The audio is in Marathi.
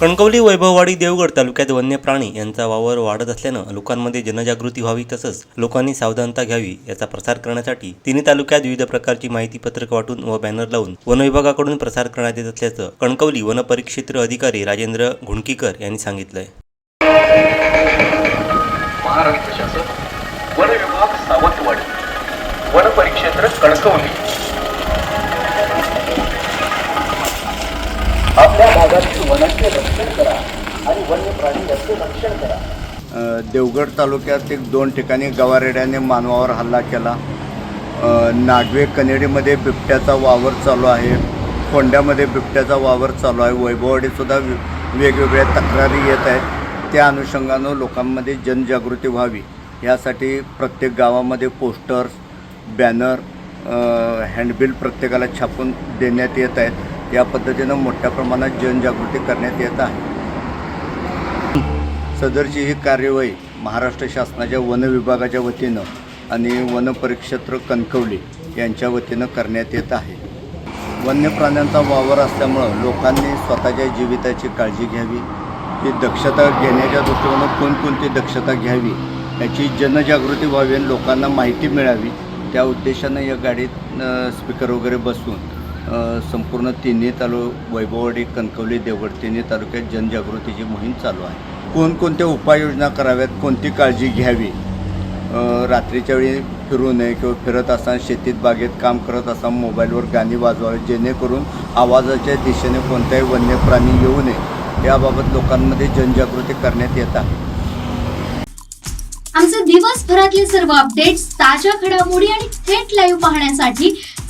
कणकवली वैभववाडी देवगड तालुक्यात वन्य प्राणी यांचा वावर वाढत असल्यानं लोकांमध्ये जनजागृती व्हावी तसंच लोकांनी सावधानता घ्यावी याचा प्रसार करण्यासाठी तिन्ही तालुक्यात विविध प्रकारची माहिती पत्रक वाटून व बॅनर लावून वन विभागाकडून प्रसार करण्यात येत असल्याचं कणकवली वनपरिक्षेत्र अधिकारी राजेंद्र घुणकीकर यांनी सांगितलंय. महाराष्ट्र शासन वन विभाग सावंतवाडी. वनपरिक्षेत्र कणकवली. रक्षण करा आणि वन्य प्राणी रक्षण करा. देवगड तालुक्यात एक दोन ठिकाणी गवारेड्याने मानवावर हल्ला केला. नागवे कनेडीमध्ये बिबट्याचा वावर चालू आहे. कोंड्यामध्ये बिबट्याचा वावर चालू आहे. वैभववाडीसुद्धा वि- वेगवेगळ्या तक्रारी येत आहेत. त्या अनुषंगानं लोकांमध्ये जनजागृती व्हावी. यासाठी प्रत्येक गावामध्ये पोस्टर्स बॅनर हँडबिल प्रत्येकाला छापून देण्यात येत आहेत. या पद्धतीनं मोठ्या प्रमाणात जनजागृती करण्यात येत आहे. सदरची ही कार्यवाही महाराष्ट्र शासनाच्या वन विभागाच्या वतीनं आणि वन परिक्षेत्र कणकवली यांच्या वतीनं करण्यात येत आहे. वन्य प्राण्यांचा वावर असल्यामुळं लोकांनी स्वतःच्या जीविताची काळजी घ्यावी. ती दक्षता घेण्याच्या दृष्टीनं कोणकोणती दक्षता घ्यावी याची जनजागृती व्हावी आणि लोकांना माहिती मिळावी त्या उद्देशानं या गाडीत स्पीकर वगैरे बसवून संपूर्ण तिन्ही तालु वैभववाडी कणकवली देवगड तिन्ही तालुक्यात जनजागृतीची मोहीम चालू आहे. कोणकोणत्या उपाययोजना कराव्यात कोणती काळजी घ्यावी? रात्रीच्या वेळी फिरू नये किंवा फिरत असताना शेतीत बागेत काम करत असताना मोबाईलवर गाणी वाजवावी जेणेकरून आवाजाच्या दिशेने कोणताही वन्य प्राणी येऊ नये. याबाबत लोकांमध्ये जनजागृती करण्यात येत आहे. आमचे दिवसभरातले सर्व अपडेट्स ताज्या घडामोडी आणि थेट लाईव्ह पाहण्यासाठी